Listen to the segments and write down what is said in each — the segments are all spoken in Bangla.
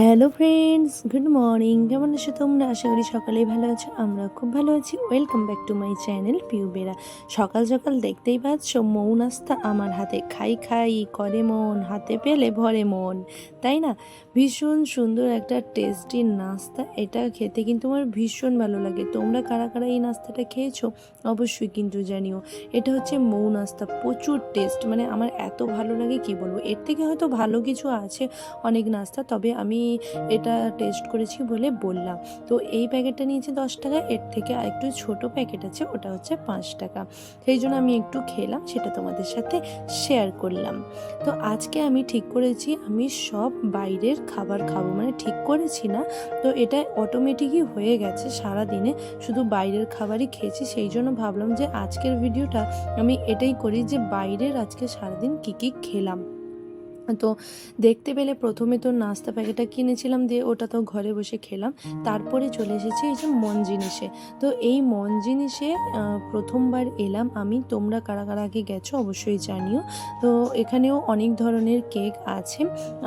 Hello friends, good morning. কেমন আছো তোমরা? আশা করি সকালেই ভালো আছো, আমরা খুব ভালো আছি। Welcome back to my channel Piubera. সকাল সকাল দেখতেই পাচ্ছ মৌ নাস্তা আমার হাতে খাই খাই করে মন, হাতে পেলে ভরে মন, তাই না? ভীষণ সুন্দর একটা টেস্টি নাস্তা। এটা খেতে কিন্তু আমার ভীষণ ভালো লাগে। তোমরা কারা কারা এই নাস্তাটা খেয়েছো, অবশ্যই কিন্তু জানিও। এটা হচ্ছে মৌ নাস্তা প্রচুর টেস্ট মানে আমার এত ভালো লাগে, কি বলব? এর থেকে হয়তো ভালো কিছু আছে অনেক নাস্তা, তবে আমি এটা টেস্ট করেছি বলে বললাম। তো এই প্যাকেটটা নিয়েছি দশ টাকা, এর থেকে আরেকটু ছোট প্যাকেট আছে, ওটা হচ্ছে পাঁচ টাকা। সেই জন্য আমি একটু খেলাম, সেটা তোমাদের সাথে শেয়ার করলাম। তো আজকে আমি ঠিক করেছি, আমি সব বাইরের খাবার খাব মানে ঠিক করেছি না, তো এটা অটোমেটিকই হয়ে গেছে সারা দিনে শুধু বাইরের খাবারই খেয়েছি, সেই জন্য ভাবলাম যে আজকের ভিডিওটা আমি এটাই করি যে বাইরের আজকে সারাদিন কী কী খেলাম। তো দেখতে পেলে প্রথমে তো নাস্তা প্যাকেটটা কিনেছিলাম দিয়ে ওটা তো ঘরে বসে খেলাম। তারপরে চলে এসেছি এই যে মন জিনিসে তো এই মন জিনিসে প্রথমবার এলাম আমি। তোমরা কারা কারা আগে গেছো অবশ্যই জানিও। তো এখানেও অনেক ধরনের কেক আছে।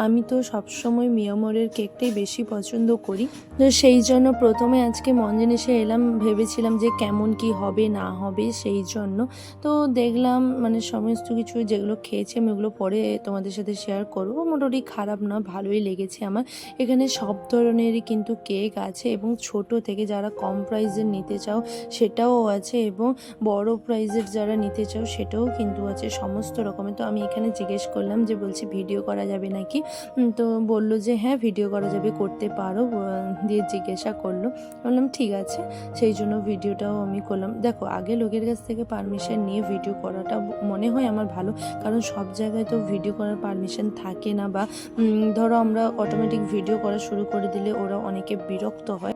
আমি তো সবসময় মিয়ামরের কেকটাই বেশি পছন্দ করি। তো সেই জন্য প্রথমে আজকে মন জিনিসে এলাম, ভেবেছিলাম যে কেমন কি হবে, না হবে সেই জন্য। তো দেখলাম মানে সমস্ত কিছু যেগুলো খেয়েছি আমি ওগুলো পরে তোমাদের সাথে শেয়ার করব। মোটামুটি খারাপ না, ভালোই লেগেছে আমার। এখানে সব ধরনেরই কিন্তু কেক আছে এবং ছোট থেকে যারা কম প্রাইজের নিতে চাও সেটাও আছে এবং বড় প্রাইজের যারা নিতে চাও সেটাও কিন্তু আছে সমস্ত রকমের। তো আমি এখানে জিজ্ঞেস করলাম যে বলছি, ভিডিও করা যাবে নাকি? তো বলল যে হ্যাঁ ভিডিও করা যাবে, করতে পারো। দিয়ে জিজ্ঞাসা করল। বললাম, ঠিক আছে। সেই জন্য ভিডিওটাও আমি করলাম। দেখো, আগে লোকের কাছ থেকে পারমিশন নিয়ে ভিডিও করাটা মনে হয় আমার ভালো। কারণ সব জায়গায় তো ভিডিও করার পারমিশন থাকে না বা ধরো আমরা অটোমেটিক ভিডিও করা শুরু করে দিলে ওরা অনেকে বিরক্ত হয়।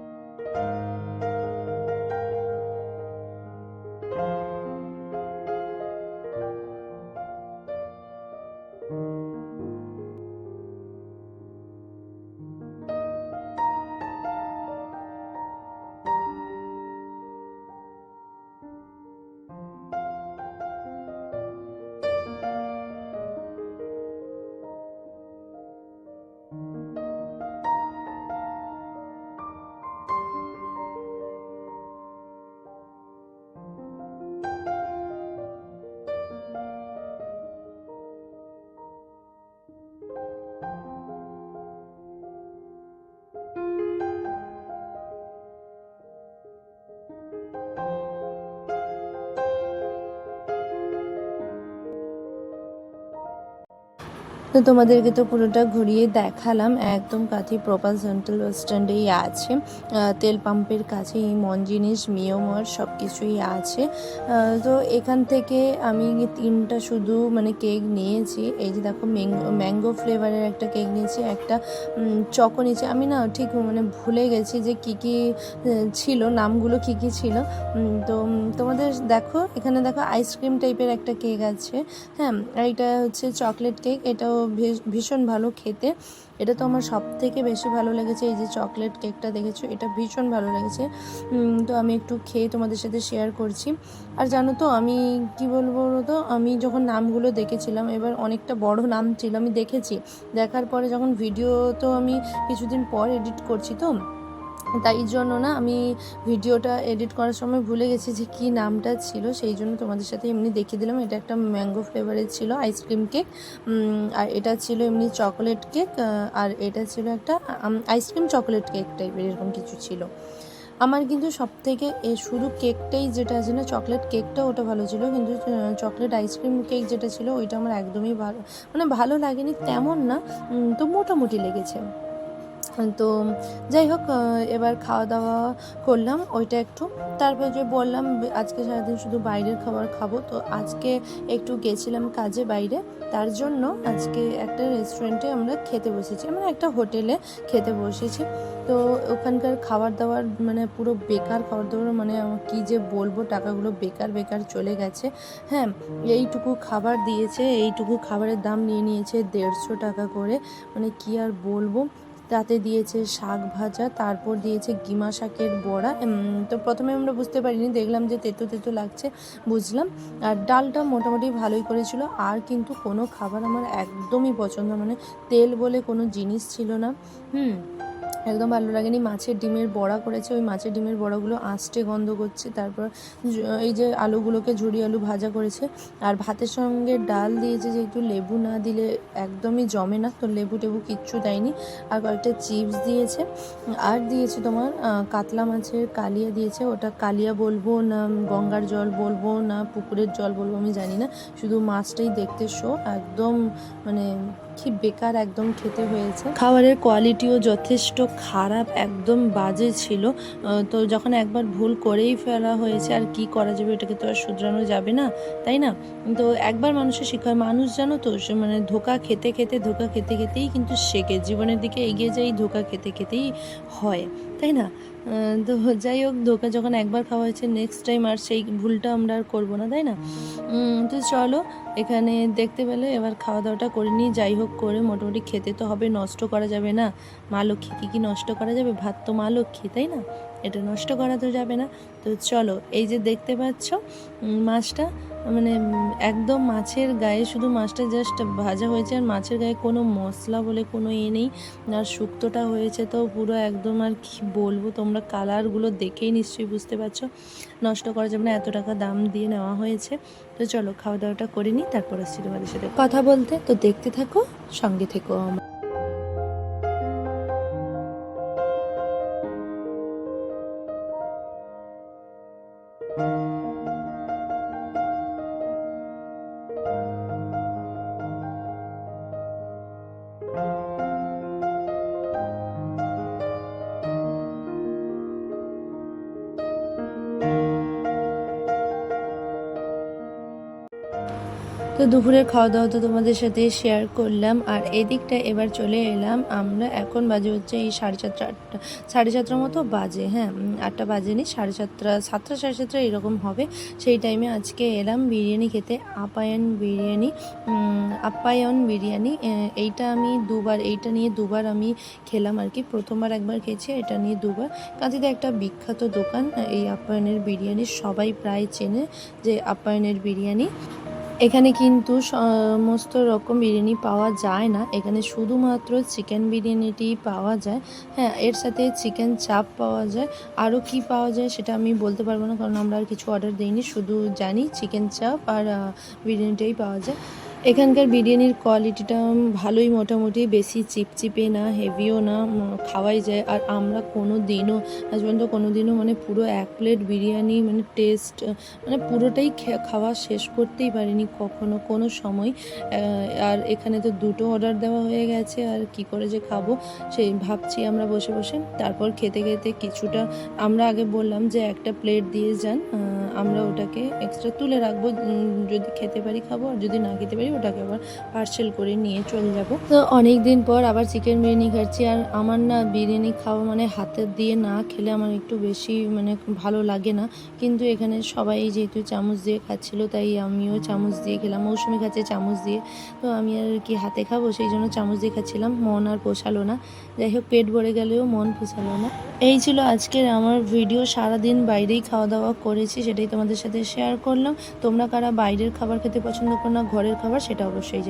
তো তোমাদেরকে তো পুরোটা ঘুরিয়ে দেখালাম। একদম কাথি প্রপার সেন্ট্রাল বাস স্ট্যান্ডেই আছে। তেল পাম্পের কাছে এই মন জিনিস মিওমর সব কিছুই আছে তো এখান থেকে আমি তিনটা শুধু মানে কেক নিয়েছি। এই যে দেখো ম্যাঙ্গো ম্যাঙ্গো ফ্লেভারের একটা কেক নিয়েছি, একটা চকো নিয়েছি। আমি না ঠিক মানে ভুলে গেছি যে কী কী ছিল, নামগুলো কী কী ছিল। তো তোমাদের দেখো, এখানে দেখো আইসক্রিম টাইপের একটা কেক আছে। হ্যাঁ আর এটা হচ্ছে চকলেট কেক এটাও ভীষণ ভালো খেতে। এটা তো আমার সব থেকে বেশি ভালো লেগেছে। এই যে চকলেট কেকটা দেখেছ, এটা ভীষণ ভালো লেগেছে। তো আমি একটু খেয়ে তোমাদের সাথে শেয়ার করছি। আর জানো তো, আমি কি বলব বলো তো আমি যখন নামগুলো দেখেছিলাম, এবার অনেকটা বড় নাম ছিল, আমি দেখেছি। দেখার পরে যখন ভিডিও তো আমি কিছুদিন পর এডিট করছি তো তাই জন্য না আমি ভিডিওটা এডিট করার সময় ভুলে গেছি যে কী নামটা ছিল, সেই জন্য তোমাদের সাথে এমনি দেখিয়ে দিলাম। এটা একটা ম্যাঙ্গো ফ্লেভারের ছিল আইসক্রিম কেক আর এটা ছিল এমনি চকোলেট কেক আর এটা ছিল একটা আইসক্রিম চকোলেট কেক টাইপের এরকম কিছু ছিল। আমার কিন্তু সব থেকে এ, শুধু কেকটাই যেটা আছে না চকলেট কেকটা ওটা ভালো ছিল, কিন্তু চকলেট আইসক্রিম কেক যেটা ছিল, ওইটা আমার একদমই ভালো মানে ভালো লাগেনি তেমন না তো মোটামুটি লেগেছে। তো যাই হোক এবার খাওয়া দাওয়া করলাম, ওইটা একটু। তারপর যে বললাম, আজকে সারাদিন শুধু বাইরের খাবার খাব, তো আজকে একটু গেছিলাম কাজে বাইরে। তার জন্য আজকে একটা রেস্টুরেন্টে আমরা খেতে বসেছি মানে একটা হোটেলে খেতে বসেছি। তো ওখানকার খাবার দাবার মানে পুরো বেকার খাবার দাবার মানে কী যে বলব, টাকাগুলো বেকার বেকার চলে গেছে। হ্যাঁ এইটুকু খাবার দিয়েছে, এইটুকু খাবারের দাম নিয়ে নিয়েছে দেড়শো টাকা করে। মানে কি আর বলব? তাতে দিয়েছে শাক ভাজা, তারপর দিয়েছে গিমা শাকের বড়া। তো প্রথমে আমরা বুঝতে পারিনি, দেখলাম যে তেতো তেতো লাগছে, বুঝলাম। আর ডালটা মোটামুটি ভালোই করেছিল, আর কিন্তু কোনো খাবার আমার একদমই পছন্দ মানে তেল বলে কোনো জিনিস ছিল না। হুম একদম ভালো লাগেনি। মাছের ডিমের বড়া করেছে। ওই মাছের ডিমের বড়াগুলো আঁচটে গন্ধ করছে। তারপর এই যে আলুগুলোকে ঝুড়ি আলু ভাজা করেছে। আর ভাতের সঙ্গে ডাল দিয়েছে যে একটু লেবু না দিলে একদমই জমে না। তো লেবু টেবু কিচ্ছু দেয়নি। আর কয়েকটা চিপস দিয়েছে। আর দিয়েছে তোমার কাতলা মাছের কালিয়া দিয়েছে। ওটা কালিয়া বলব না গঙ্গার জল বলব না পুকুরের জল বলব আমি জানি না। শুধু মাছটাই দেখতে শো। একদম মানে কি বেকার একদম খেতে হয়েছে। খাবারের কোয়ালিটিও যথেষ্ট খারাপ, একদম বাজে ছিল। তো যখন একবার ভুল করেই ফেলা হয়েছে, আর কি করা যাবে এটাকে তো আর শুধরানো যাবে না, তাই না? তো একবার মানুষের শিক্ষা মানুষ জানো তো মানে ধোকা খেতে খেতে, ধোকা খেতে খেতেই কিন্তু শেখে। জীবনের দিকে এগিয়ে যাই, ধোকা খেতে খেতেই হয়, তাই না? তো যাই হোক, ধোকা যখন একবার খাওয়া হয়েছে নেক্সট টাইম আর সেই ভুলটা আমরা আর করব না, তাই না? তো চলো, এখানে দেখতে পেলে এবার খাওয়া দাওয়াটা করে নিই। যাই হোক, করে মোটামুটি খেতে তো হবে, নষ্ট করা যাবে না। মা লক্ষ্মী কী কী নষ্ট করা যাবে? ভাত তো মা লক্ষ্মী, তাই না? এটা নষ্ট করা তো যাবে না। তো চলো, এই যে দেখতে পাচ্ছ মাছটা মানে একদম মাছের গায়ে শুধু মাছটা জাস্ট ভাজা হয়েছে আর মাছের গায়ে কোনো মশলা বলে কোনো এ নেই। আর শুক্তোটা হয়েছে তো পুরো একদম আর কি বলব, তোমরা কালারগুলো দেখেই নিশ্চয়ই বুঝতে পারছ। নষ্ট করা যাবে না, এত টাকা দাম দিয়ে নেওয়া হয়েছে। তো চলো খাওয়া দাওয়াটা করে নিই, তারপর আসছি তোমাদের সাথে। কথা বলতে তো দেখতে থাকো, সঙ্গে থেকো আমার। তো দুপুরের খাওয়া দাওয়া তো তোমাদের সাথে শেয়ার করলাম। আর এদিকটা এবার চলে এলাম। আমরা এখন বাজে হচ্ছে এই সাড়ে চারটা আটটা, সাড়ে চারটার মতো বাজে হ্যাঁ আটটা বাজেনি, সাড়ে সাতটা সাতটা, সাড়ে সাতটা এরকম হবে। সেই টাইমে আজকে এলাম বিরিয়ানি খেতে আপায়ন বিরিয়ানি আপ্যায়ন বিরিয়ানি এইটা আমি দুবার, এইটা নিয়ে দুবার আমি খেলাম আর কি। প্রথমবার একবার খেয়েছি, এটা নিয়ে দুবার। কাঁদিতে একটা বিখ্যাত দোকান, এই আপ্যায়নের বিরিয়ানি সবাই প্রায় চেনে যে আপ্যায়নের বিরিয়ানি। এখানে কিন্তু সমস্ত রকম বিরিয়ানি পাওয়া যায় না। এখানে শুধুমাত্র চিকেন বিরিয়ানিটি পাওয়া যায়। হ্যাঁ এর সাথে চিকেন চাপ পাওয়া যায়। আরও কি পাওয়া যায় সেটা আমি বলতে পারব না, কারণ আমরা আর কিছু অর্ডার দিইনি। শুধু জানি চিকেন চাপ আর বিরিয়ানিটাই পাওয়া যায়। এখানকার বিরিয়ানির কোয়ালিটিটা ভালোই মোটামুটি, বেশি চিপচিপে না হেভিও না খাওয়াই যায়। আর আমরা কোনো দিনও আজ পর্যন্ত কোনো দিনও মানে পুরো এক প্লেট বিরিয়ানি মানে টেস্ট মানে পুরোটাই খাওয়া শেষ করতেই পারিনি কখনো, কোনো সময়। আর এখানে তো দুটো অর্ডার দেওয়া হয়ে গেছে, আর কি করে যে খাব? সেই ভাবছি আমরা বসে বসে, তারপর খেতে খেতে কিছুটা, আমরা আগে বললাম যে একটা প্লেট দিয়ে যান আমরা ওটাকে এক্সট্রা তুলে রাখব যদি খেতে পারি খাব, আর যদি না খেতে পারি ওটাকে আবার পার্সেল করে নিয়ে চলে যাব। তো অনেক দিন পর আবার চিকেন বিরিয়ানি খাচ্ছি। আর আমার না বিরিয়ানি খাওয়া মানে হাতে দিয়ে না খেলে আমার একটু বেশি মানে ভালো লাগে না। কিন্তু এখানে সবাই যেহেতু চামচ দিয়ে খাচ্ছিল, তাই আমিও চামচ দিয়ে খেলাম। মৌসুমি খাচ্ছে চামচ দিয়ে। তো আমি আর কি হাতে খাব, সেই জন্য চামচ দিয়ে খাচ্ছিলাম। মন আর পোষালো না। যাই হোক, পেট ভরে গেলেও মন পোষালো না। এই ছিল আজকের আমার ভিডিও সারাদিন বাইরেই খাওয়া দাওয়া করেছি, সেটাই তোমাদের সাথে শেয়ার করলাম। তোমরা কারা বাইরের খাবার খেতে পছন্দ করো না, ঘরের খাবার সেটা অবশ্যই।